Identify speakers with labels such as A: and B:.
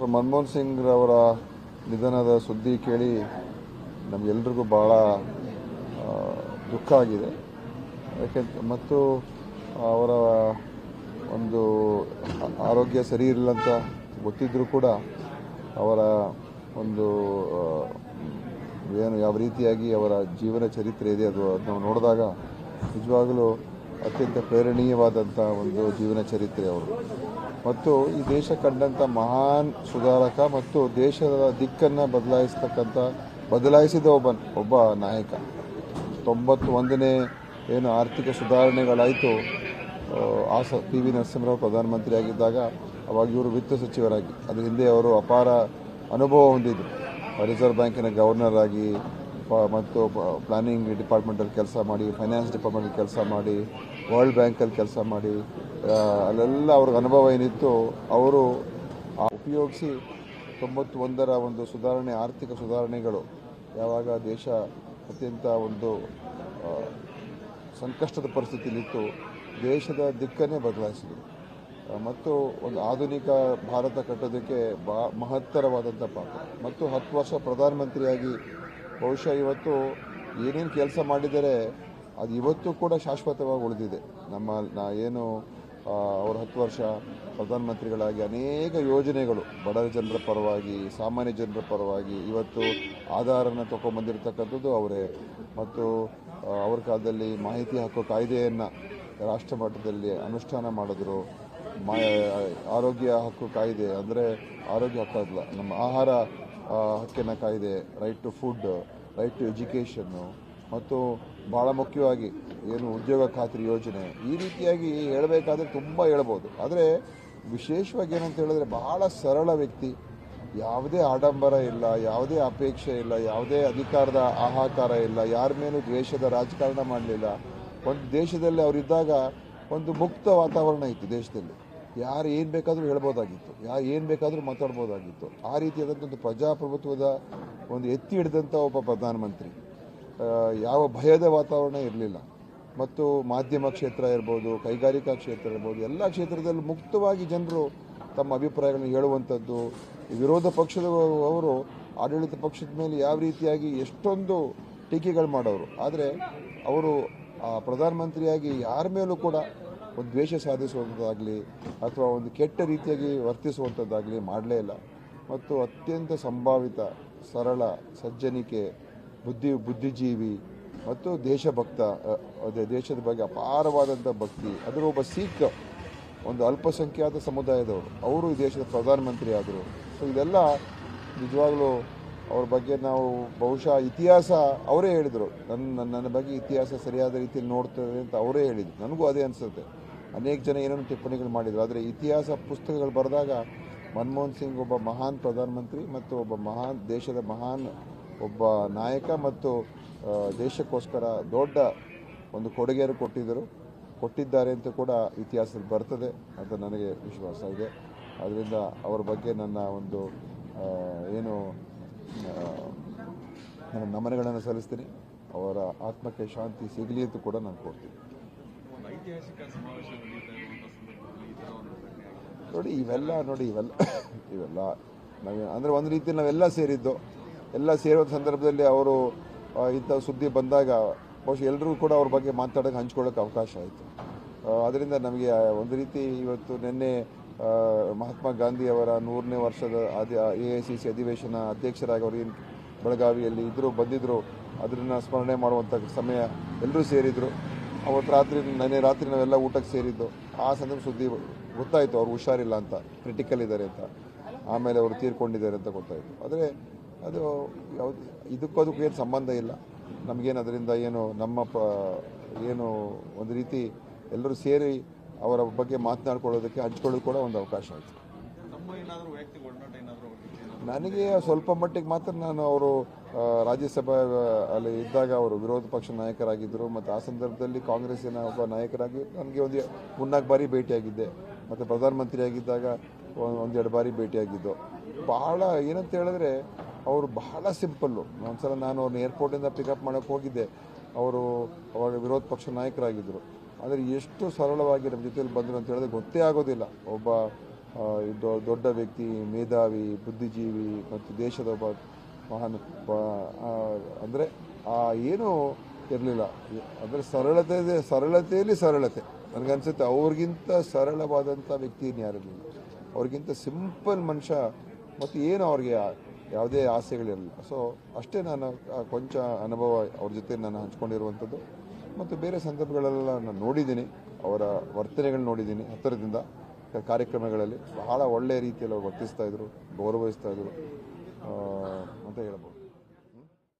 A: Doctor Manmohan Singh ಅವರ ನಿಧನದ ಸುದ್ದಿ ಕೇಳಿ ನಮಗೆಲ್ರಿಗೂ ಭಾಳ ದುಃಖ ಆಗಿದೆ. ಯಾಕೆಂತ ಮತ್ತು ಅವರ ಒಂದು ಆರೋಗ್ಯ ಸರಿ ಇರಲಿಲ್ಲ ಅಂತ ಗೊತ್ತಿದ್ದರೂ ಕೂಡ ಅವರ ಒಂದು ಏನು ಯಾವ ರೀತಿಯಾಗಿ ಅವರ ಜೀವನ ಚರಿತ್ರೆ ಇದೆ ಅದು ನಾವು ನೋಡಿದಾಗ ನಿಜವಾಗಲೂ ಅತ್ಯಂತ ಪ್ರೇರಣೀಯವಾದಂಥ ಒಂದು ಜೀವನ ಚರಿತ್ರೆ ಅವರು. ಮತ್ತು ಈ ದೇಶ ಕಂಡಂಥ ಮಹಾನ್ ಸುಧಾರಕ ಮತ್ತು ದೇಶದ ದಿಕ್ಕನ್ನು ಬದಲಾಯಿಸ್ತಕ್ಕಂಥ ಬದಲಾಯಿಸಿದ ಒಬ್ಬ ಒಬ್ಬ ನಾಯಕ. ತೊಂಬತ್ತು ಒಂದನೇ ಏನು ಆರ್ಥಿಕ ಸುಧಾರಣೆಗಳಾಯಿತು, ಆ ಸ ಪಿ ವಿ ನರಸಿಂಹರಾವ್ ಪ್ರಧಾನಮಂತ್ರಿ ಆಗಿದ್ದಾಗ ಅವಾಗ ಇವರು ವಿತ್ತ ಸಚಿವರಾಗಿ. ಅದರ ಹಿಂದೆ ಅವರು ಅಪಾರ ಅನುಭವ ಹೊಂದಿದ್ರು. ರಿಸರ್ವ್ ಬ್ಯಾಂಕಿನ ಗವರ್ನರ್ ಆಗಿ ಮತ್ತು ಪ್ಲಾನಿಂಗ್ ಡಿಪಾರ್ಟ್ಮೆಂಟಲ್ಲಿ ಕೆಲಸ ಮಾಡಿ ಫೈನಾನ್ಸ್ ಡಿಪಾರ್ಟ್ಮೆಂಟಲ್ಲಿ ಕೆಲಸ ಮಾಡಿ ವರ್ಲ್ಡ್ ಬ್ಯಾಂಕಲ್ಲಿ ಕೆಲಸ ಮಾಡಿ ಅಲ್ಲೆಲ್ಲ ಅವ್ರಿಗೆ ಅನುಭವ ಏನಿತ್ತು ಅವರು ಉಪಯೋಗಿಸಿ ತೊಂಬತ್ತು ಒಂದರ ಒಂದು ಸುಧಾರಣೆ, ಆರ್ಥಿಕ ಸುಧಾರಣೆಗಳು ಯಾವಾಗ ದೇಶ ಅತ್ಯಂತ ಒಂದು ಸಂಕಷ್ಟದ ಪರಿಸ್ಥಿತಿಯಲ್ಲಿತ್ತು, ದೇಶದ ದಿಕ್ಕನ್ನೇ ಬದಲಾಯಿಸಿದರು ಮತ್ತು ಒಂದು ಆಧುನಿಕ ಭಾರತ ಕಟ್ಟೋದಕ್ಕೆ ಬಾ ಮಹತ್ತರವಾದಂಥ ಪಾತ್ರ ಮತ್ತು ಹತ್ತು ವರ್ಷ ಪ್ರಧಾನಮಂತ್ರಿಯಾಗಿ ಬಹುಶಃ ಇವತ್ತು ಏನೇನು ಕೆಲಸ ಮಾಡಿದರೆ ಅದು ಇವತ್ತು ಕೂಡ ಶಾಶ್ವತವಾಗಿ ಉಳಿದಿದೆ. ನಮ್ಮ, ನಾ ಏನು ಅವರು ಹತ್ತು ವರ್ಷ ಪ್ರಧಾನಮಂತ್ರಿಗಳಾಗಿ ಅನೇಕ ಯೋಜನೆಗಳು, ಬಡ ಜನರ ಪರವಾಗಿ, ಸಾಮಾನ್ಯ ಜನರ ಪರವಾಗಿ, ಇವತ್ತು ಆಧಾರನ ತಗೊಂಬಂದಿರತಕ್ಕಂಥದ್ದು ಅವರೇ. ಮತ್ತು ಅವ್ರ ಕಾಲದಲ್ಲಿ ಮಾಹಿತಿ ಹಕ್ಕು ಕಾಯ್ದೆಯನ್ನು ರಾಷ್ಟ್ರ ಮಟ್ಟದಲ್ಲಿ ಅನುಷ್ಠಾನ ಮಾಡಿದ್ರು. ಮಾ, ಆರೋಗ್ಯ ಹಕ್ಕು ಕಾಯ್ದೆ, ಅಂದರೆ ಆರೋಗ್ಯ ಹಕ್ಕಲ್ಲ ನಮ್ಮ ಆಹಾರ ಹಕ್ಕಿನ ಕಾಯ್ದೆ right to food right to education ಮತ್ತು ಭಾಳ ಮುಖ್ಯವಾಗಿ ಏನು ಉದ್ಯೋಗ ಖಾತ್ರಿ ಯೋಜನೆ, ಈ ರೀತಿಯಾಗಿ ಹೇಳಬೇಕಾದ್ರೆ ತುಂಬ ಹೇಳ್ಬೋದು. ಆದರೆ ವಿಶೇಷವಾಗಿ ಏನಂತ ಹೇಳಿದ್ರೆ ಬಹಳ ಸರಳ ವ್ಯಕ್ತಿ, ಯಾವುದೇ ಆಡಂಬರ ಇಲ್ಲ, ಯಾವುದೇ ಅಪೇಕ್ಷೆ ಇಲ್ಲ, ಯಾವುದೇ ಅಧಿಕಾರದ ಆಹಾಕಾರ ಇಲ್ಲ, ಯಾರ ಮೇಲೂ ದ್ವೇಷದ ರಾಜಕಾರಣ ಮಾಡಲಿಲ್ಲ. ಒಂದು ದೇಶದಲ್ಲಿ ಅವರಿದ್ದಾಗ ಒಂದು ಮುಕ್ತ ವಾತಾವರಣ ಇತ್ತು ದೇಶದಲ್ಲಿ. ಯಾರು ಏನು ಬೇಕಾದರೂ ಹೇಳ್ಬೋದಾಗಿತ್ತು. ಯಾರು ಏನು ಬೇಕಾದರೂ ಮಾತಾಡ್ಬೋದಾಗಿತ್ತು. ಆ ರೀತಿಯಾದಂಥ ಒಂದು ಪ್ರಜಾಪ್ರಭುತ್ವದ ಒಂದು ಎತ್ತಿ ಹಿಡಿದಂಥ ಒಬ್ಬ ಪ್ರಧಾನಮಂತ್ರಿ. ಯಾವ ಭಯದ ವಾತಾವರಣ ಇರಲಿಲ್ಲ. ಮತ್ತು ಮಾಧ್ಯಮ ಕ್ಷೇತ್ರ ಇರ್ಬೋದು, ಕೈಗಾರಿಕಾ ಕ್ಷೇತ್ರ ಇರ್ಬೋದು, ಎಲ್ಲ ಕ್ಷೇತ್ರದಲ್ಲೂ ಮುಕ್ತವಾಗಿ ಜನರು ತಮ್ಮ ಅಭಿಪ್ರಾಯಗಳನ್ನು ಹೇಳುವಂಥದ್ದು ವಿರೋಧ ಪಕ್ಷದ ಅವರು ಆಡಳಿತ ಪಕ್ಷದ ಮೇಲೆ ಯಾವ ರೀತಿಯಾಗಿ ಎಷ್ಟೊಂದು ಟೀಕೆಗಳು ಮಾಡೋರು. ಆದರೆ, ಅವರು ಪ್ರಧಾನಮಂತ್ರಿಯಾಗಿ ಯಾರ ಮೇಲೂ ಕೂಡ ಒಂದು ದ್ವೇಷ ಸಾಧಿಸುವಂಥದ್ದಾಗಲಿ ಅಥವಾ ಒಂದು ಕೆಟ್ಟ ರೀತಿಯಾಗಿ ವರ್ತಿಸುವಂಥದ್ದಾಗಲಿ ಮಾಡಲೇ ಇಲ್ಲ. ಮತ್ತು ಅತ್ಯಂತ ಸಂಭಾವಿತ, ಸರಳ, ಸಜ್ಜನಿಕೆ, ಬುದ್ಧಿ, ಬುದ್ಧಿಜೀವಿ ಮತ್ತು ದೇಶಭಕ್ತ ದೇಶದ ಬಗ್ಗೆ ಅಪಾರವಾದಂಥ ಭಕ್ತಿ. ಅದರ ಒಬ್ಬ ಸಿಖ್, ಒಂದು ಅಲ್ಪಸಂಖ್ಯಾತ ಸಮುದಾಯದವರು. ಅವರು ಈ ದೇಶದ ಪ್ರಧಾನಮಂತ್ರಿ ಆದರು. ಸೊ, ಇದೆಲ್ಲ ನಿಜವಾಗ್ಲೂ ಅವ್ರ ಬಗ್ಗೆ ನಾವು ಬಹುಶಃ ಇತಿಹಾಸ ಅವರೇ ಹೇಳಿದರು. ನನ್ನ ನನ್ನ- ಬಗ್ಗೆ ಇತಿಹಾಸ ಸರಿಯಾದ ರೀತಿಯಲ್ಲಿ ನೋಡ್ತದೆ ಅಂತ ಅವರೇ ಹೇಳಿದ್ರು. ನನಗೂ ಅದೇ ಅನಿಸುತ್ತೆ. ಅನೇಕ ಜನ ಏನೇನು ಟಿಪ್ಪಣಿಗಳು ಮಾಡಿದರು. ಆದರೆ ಇತಿಹಾಸ ಪುಸ್ತಕಗಳು ಬರೆದಾಗ ಮನಮೋಹನ್ ಸಿಂಗ್ ಒಬ್ಬ ಮಹಾನ್ ಪ್ರಧಾನಮಂತ್ರಿ ಮತ್ತು ಒಬ್ಬ ಮಹಾನ್ ದೇಶದ ಮಹಾನ್ ಒಬ್ಬ ನಾಯಕ ಮತ್ತು ದೇಶಕ್ಕೋಸ್ಕರ ದೊಡ್ಡ ಒಂದು ಕೊಡುಗೆಯನ್ನು ಕೊಟ್ಟಿದ್ದರು. ಕೊಟ್ಟಿದ್ದಾರೆ ಅಂತ ಕೂಡ ಇತಿಹಾಸದಲ್ಲಿ ಬರ್ತದೆ ಅಂತ ನನಗೆ ವಿಶ್ವಾಸ ಇದೆ. ಅದರಿಂದ ಅವರ ಬಗ್ಗೆ ನನ್ನ ಒಂದು ಏನು ನನ್ನ ನಮನಗಳನ್ನು ಸಲ್ಲಿಸ್ತೀನಿ. ಅವರ ಆತ್ಮಕ್ಕೆ ಶಾಂತಿ ಸಿಗಲಿ ಅಂತ ಕೂಡ ನಾನು ಕೊಡ್ತೀನಿ ನೋಡಿ ಇವೆಲ್ಲ ನೋಡಿ ಇವೆಲ್ಲ ಇವೆಲ್ಲ ನಾವು ಅಂದರೆ ಒಂದು ರೀತಿ ನಾವೆಲ್ಲ ಸೇರಿದ್ದು ಎಲ್ಲ ಸೇರುವ ಸಂದರ್ಭದಲ್ಲಿ ಅವರು ಇಂಥ ಸುದ್ದಿ ಬಂದಾಗ ಬಹುಶಃ ಎಲ್ಲರೂ ಕೂಡ ಅವ್ರ ಬಗ್ಗೆ ಮಾತಾಡೋಕೆ ಹಂಚ್ಕೊಳ್ಳೋಕೆ ಅವಕಾಶ ಆಯಿತು. ಅದರಿಂದ ನಮಗೆ ಒಂದು ರೀತಿ ಇವತ್ತು ನಿನ್ನೆ ಮಹಾತ್ಮ ಗಾಂಧಿ ಅವರ ನೂರನೇ ವರ್ಷದ ಎ ಐ ಸಿ ಸಿ ಅಧಿವೇಶನ ಅಧ್ಯಕ್ಷರಾಗಿ ಅವರು ಏನು ಬೆಳಗಾವಿಯಲ್ಲಿ ಇದ್ದರು ಬಂದಿದ್ದರು ಅದನ್ನು ಸ್ಮರಣೆ ಮಾಡುವಂಥ ಸಮಯ ಎಲ್ಲರೂ ಸೇರಿದರು. ಅವತ್ತು ರಾತ್ರಿ ನೆನೆ ರಾತ್ರಿ ನಾವೆಲ್ಲ ಊಟಕ್ಕೆ ಸೇರಿದ್ದು. ಆ ಸಂದರ್ಭ ಸುದ್ದಿ ಗೊತ್ತಾಯಿತು, ಅವ್ರು ಹುಷಾರಿಲ್ಲ ಅಂತ ಕ್ರಿಟಿಕಲ್ ಇದ್ದಾರೆ ಅಂತ. ಆಮೇಲೆ ಅವರು ತೀರ್ಕೊಂಡಿದ್ದಾರೆ ಅಂತ ಗೊತ್ತಾಯಿತು. ಆದರೆ ಅದು ಯಾವುದು, ಇದಕ್ಕೂ ಅದಕ್ಕೂ ಏನು ಸಂಬಂಧ ಇಲ್ಲ. ನಮಗೇನು ಅದರಿಂದ ಏನು ನಮ್ಮ ಏನು ಒಂದು ರೀತಿ ಎಲ್ಲರೂ ಸೇರಿ ಅವರ ಬಗ್ಗೆ ಮಾತನಾಡ್ಕೊಳ್ಳೋದಕ್ಕೆ ಹಂಚ್ಕೊಳ್ಳೋದು ಕೂಡ ಒಂದು ಅವಕಾಶ ಆಯಿತು. ನನಗೆ ಸ್ವಲ್ಪ ಮಟ್ಟಿಗೆ ಮಾತ್ರ ನಾನು ಅವರು ರಾಜ್ಯಸಭಾ ಅಲ್ಲಿ ಇದ್ದಾಗ ಅವರು ವಿರೋಧ ಪಕ್ಷ ನಾಯಕರಾಗಿದ್ದರು. ಮತ್ತು ಆ ಸಂದರ್ಭದಲ್ಲಿ ಕಾಂಗ್ರೆಸ್ಸಿನ ಒಬ್ಬ ನಾಯಕರಾಗಿ ನನಗೆ ಒಂದು ಮೂರ್ನಾಲ್ಕು ಬಾರಿ ಭೇಟಿಯಾಗಿದ್ದೆ. ಮತ್ತು ಪ್ರಧಾನಮಂತ್ರಿ ಆಗಿದ್ದಾಗ ಒಂದ್- ಒಂದೆರಡು ಬಾರಿ ಭೇಟಿಯಾಗಿದ್ದು. ಬಹಳ ಏನಂತ ಹೇಳಿದ್ರೆ ಅವರು ಬಹಳ ಸಿಂಪಲ್ಲು ಒಂದ್ಸಲ ನಾನು ಅವ್ರನ್ನ ಏರ್ಪೋರ್ಟಿಂದ ಪಿಕಪ್ ಮಾಡೋಕ್ಕೆ ಹೋಗಿದ್ದೆ. ಅವರು ಅವಾಗ ವಿರೋಧ ಪಕ್ಷ ನಾಯಕರಾಗಿದ್ದರು ಆದರೆ ಎಷ್ಟು ಸರಳವಾಗಿ ನಮ್ಮ ಜೊತೆಯಲ್ಲಿ ಬಂದರು ಅಂತ ಹೇಳಿದ್ರೆ ಗೊತ್ತೇ ಆಗೋದಿಲ್ಲ. ಒಬ್ಬ ದೊಡ್ಡ ವ್ಯಕ್ತಿ, ಮೇಧಾವಿ, ಬುದ್ಧಿಜೀವಿ ಮತ್ತು ದೇಶದ ಒಬ್ಬ ಮಹಾನ್ ಅಂದರೆ ಆ ಏನೂ ಇರಲಿಲ್ಲ. ಅಂದರೆ ಸರಳತೆ ಸರಳತೆಯಲ್ಲಿ ಸರಳತೆ. ನನಗನ್ಸುತ್ತೆ ಅವ್ರಿಗಿಂತ ಸರಳವಾದಂಥ ವ್ಯಕ್ತಿ ಯಾರಿರಲಿಲ್ಲ ಅವ್ರಿಗಿಂತ ಸಿಂಪಲ್ ಮನುಷ್ಯ ಮತ್ತು ಏನು ಅವ್ರಿಗೆ ಯಾವುದೇ ಆಸೆಗಳಿರಲಿಲ್ಲ. ಸೊ ಅಷ್ಟೇ ನಾನು ಕೊಂಚ ಅನುಭವ ಅವ್ರ ಜೊತೆ ನಾನು ಹಂಚ್ಕೊಂಡಿರುವಂಥದ್ದು. ಮತ್ತು ಬೇರೆ ಸಂದರ್ಭಗಳೆಲ್ಲ ನಾನು ನೋಡಿದ್ದೀನಿ, ಅವರ ವರ್ತನೆಗಳು ನೋಡಿದ್ದೀನಿ. ಹತ್ತಿರದಿಂದ ಕಾರ್ಯಕ್ರಮಗಳಲ್ಲಿ ಬಹಳ ಒಳ್ಳೆಯ ರೀತಿಯಲ್ಲಿ ಅವರು ವರ್ತಿಸ್ತಾ ಇದ್ರು, ಗೌರವಿಸ್ತಾ ಇದ್ರು. ಅಂತ ಹೇಳ್ಬೋದು.